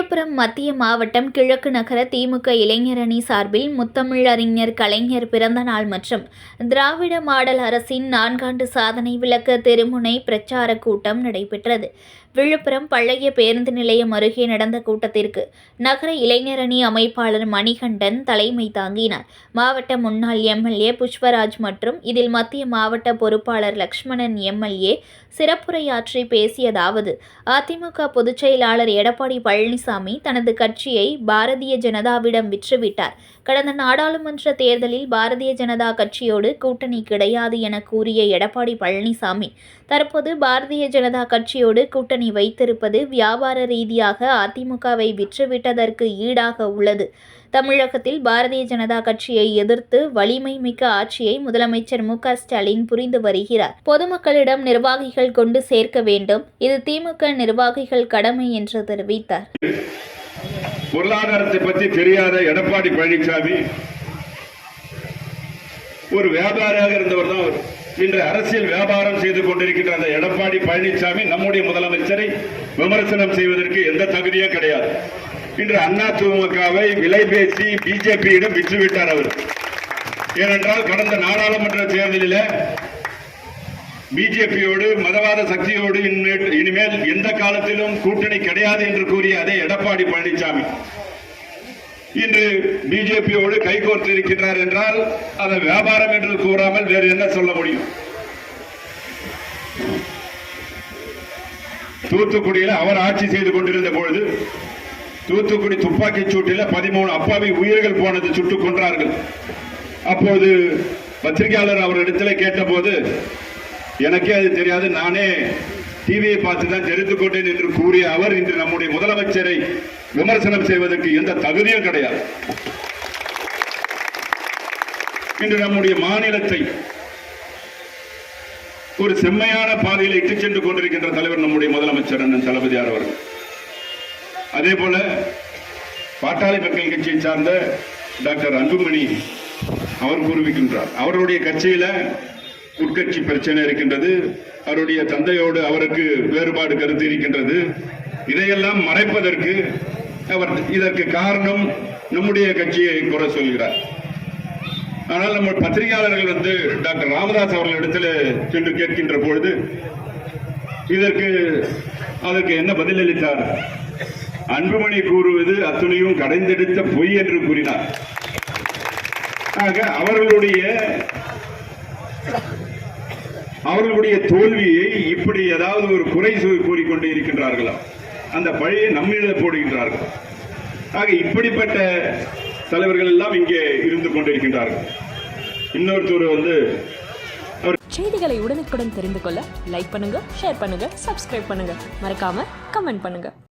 விழுப்புரம் மத்திய மாவட்டம் கிழக்கு நகர திமுக இளைஞரணி சார்பில் முத்தமிழறிஞர் கலைஞர் பிறந்தநாள் மற்றும் திராவிட மாடல் அரசின் நான்காண்டு சாதனை விளக்க திருமுனை பிரச்சார கூட்டம் நடைபெற்றது. விழுப்புரம் பழைய பேருந்து நிலையம் அருகே நடந்த கூட்டத்திற்கு நகர இளைஞரணி அமைப்பாளர் மணிகண்டன் தலைமை தாங்கினார். மாவட்ட முன்னாள் எம்எல்ஏ புஷ்பராஜ் மற்றும் இதில் மத்திய மாவட்ட பொறுப்பாளர் லக்ஷ்மணன் எம்எல்ஏ சிறப்புரையாற்றி பேசியதாவது அதிமுக பொதுச் செயலாளர் எடப்பாடி பழனிசாமி தனது கட்சியை பாரதிய ஜனதாவிடம் விற்றுவிட்டார். கடந்த நாடாளுமன்ற தேர்தலில் பாரதிய ஜனதா கட்சியோடு கூட்டணி கிடையாது என கூறிய எடப்பாடி பழனிசாமி தற்போது பாரதிய ஜனதா கட்சியோடு கூட்டணி வைத்திருப்பது வியாபார ரீதியாக அதிமுகவை விற்றுவிட்டதற்கு ஈடாக உள்ளது. தமிழகத்தில் பாரதிய ஜனதா கட்சியை எதிர்த்து வலிமை மிக்க ஆட்சியை முதலமைச்சர் மு ஸ்டாலின் புரிந்து வருகிறார். பொதுமக்களிடம் நிர்வாகிகள் கொண்டு சேர்க்க வேண்டும். இது திமுக நிர்வாகிகள் கடமை என்று தெரிவித்தார். பொருளாதாரத்தை பற்றி தெரியாத எடப்பாடி பழனிசாமி ஒரு வியாபாரியாக இருந்தவர் தான் இன்று அரசியல் வியாபாரம் செய்து கொண்டிருக்கின்ற அந்த எடப்பாடி பழனிசாமி நம்முடைய முதலமைச்சரை விமர்சனம் செய்வதற்கு எந்த தகுதியும் கிடையாது. இன்று அண்ணா திமுகவை விலை பேசி பிஜேபியிடம் விற்றுவிட்டார் அவர். ஏனென்றால் கடந்த நாடாளுமன்ற தேர்தலில் பிஜேபியோடு மதவாத சக்தியோடு இனிமேல் எந்த காலத்திலும் கூட்டணி கிடையாது என்று கூறிய அதே எடப்பாடி பழனிசாமி. இன்று பிஜேபியோடு கைகோர்த்து இருக்கின்றார் என்றால் அதை வியாபாரம் என்று கூறாமல் வேறு என்ன சொல்ல முடியும்? தூத்துக்குடியில் அவர் ஆட்சி செய்து கொண்டிருந்த பொழுது தூத்துக்குடி துப்பாக்கிச் சூட்டில் பதிமூணு அப்பாவி உயிர்கள் போனது சுட்டுக் கொன்றார்கள். அப்போது பத்திரிகையாளர் அவரிடத்தில் கேட்டபோது எனக்கே அது தெரியாது நானே டிவியை பார்த்து தான் தெரிந்து கொண்டேன் என்று கூறிய அவர் இன்று நம்முடைய முதலமைச்சரை விமர்சனம் செய்வதற்கு எந்த தகுதியும் கிடையாது. இன்று நம்முடைய மாநிலத்தை ஒரு செம்மையான பாதையில் இட்டுச் சென்று கொண்டிருக்கின்ற தலைவர் நம்முடைய முதலமைச்சர் அண்ணன் தளபதியார் அவர்கள். அதே போல பாட்டாளி மக்கள் கட்சியை சார்ந்த டாக்டர் அன்புமணி அவர் கூறுவிக்கின்றார். அவருடைய கட்சியில உட்கட்சி பிரச்சனை இருக்கின்றது. அவருடைய தந்தையோடு அவருக்கு வேறுபாடு கருத்து இருக்கின்றது. இதையெல்லாம் மறைப்பதற்கு அவர் இதற்கு காரணம் நம்முடைய கட்சியை குறை சொல்கிறார். ஆனால் நம்ம பத்திரிகையாளர்கள் வந்து டாக்டர் ராமதாஸ் அவர்களிடத்தில் சென்று கேட்கின்ற பொழுது இதற்கு அதற்கு என்ன பதிலளித்தார்? அன்புமணி கூறுவது அத்துணையும் கடைந்தெடுத்த பொய் என்று கூறினார். ஆக அவர்களுடைய அவர்களுடைய தோல்வியை இப்படி ஏதாவது ஒரு குறை கூறிக்கொண்டு கூறிக்கொண்டே இருக்கின்றார்களா? அந்த பழியை நம்மிட போடுகின்றார்கள். ஆக இப்படிப்பட்ட தலைவர்கள் எல்லாம் இங்கே இருந்து கொண்டிருக்கின்றார்கள். இன்னொருத்தர் வந்து செய்திகளை உடனுக்குடன் தெரிந்து கொள்ள லைக் பண்ணுங்க ஷேர் பண்ணுங்க சப்ஸ்கிரைப் பண்ணுங்க. மறக்காம கமெண்ட் பண்ணுங்க.